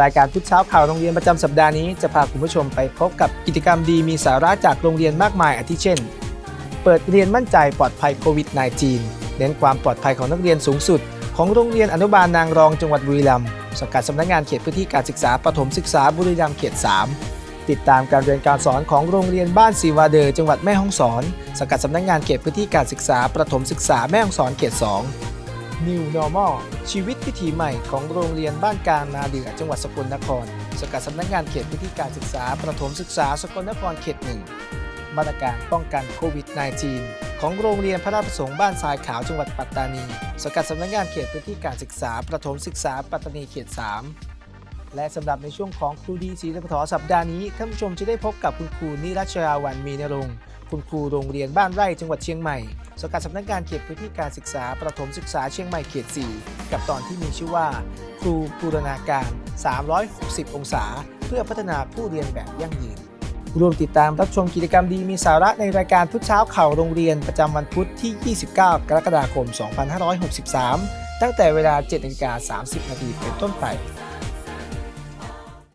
รายการพุทธเช้าข่าวโรงเรียนประจำสัปดาห์นี้จะพาคุณผู้ชมไปพบกับกิจกรรมดีมีสาระจากโรงเรียนมากมายอาทิเช่น เปิดเรียนมั่นใจปลอดภัยโควิด -19 เน้นความปลอดภัยของนักเรียนสูงสุด ของโรงเรียนอนุบาลนางรองจังหวัดบุรีรัมย์สังกัดสำนักงานเขตพื้นที่การศึกษาประถมศึกษาบุรีรัมย์เขต 3ติดตามการเรียนการสอนของโรงเรียนบ้านสีวาเดอร์จังหวัดแม่ฮ่องสอน สังกัดสำนักงานเขตพื้นที่การศึกษาประถมศึกษาแม่ฮ่องสอนเขต 2 New Normal ชีวิตวิถีใหม่ของโรงเรียนบ้านกลางนาเดือจังหวัดสกลนคร สกัดสำนักงานเขตพื้นที่การศึกษา ประถมศึกษาสกลนครเขตหนึ่งมาตรการป้องกันโควิด -19 ของโรงเรียนพระราชประสงค์บ้านทรายขาวจังหวัดปัตตานี สกัดสำนักงานเขตพื้นที่การศึกษา ประถมศึกษาปัตตานีเขต 3 และสำหรับในช่วงของครูดีศรีปฐสัปดาห์นี้ท่านผู้ชมจะได้พบกับคุณครูนิรัชราวันมีนรงค์ คุณครูโรงเรียนบ้านไร่จังหวัดเชียงใหม่สกัดสำนักงานเขตพื้นที่การศึกษาประถมศึกษาเชียงใหม่เขต 4 กับตอนที่มีชื่อว่า ครูบูรณาการ 360 องศา เพื่อพัฒนาผู้เรียนแบบยั่งยืนร่วมติดตามรับชมกิจกรรมดีมีสาระในรายการพุทธเช้าข่าวโรงเรียนประจำวันพุธที่ 29 กรกฎาคม 2563 ตั้งแต่เวลา7นาฬิกา30 นาทีเป็นต้นไป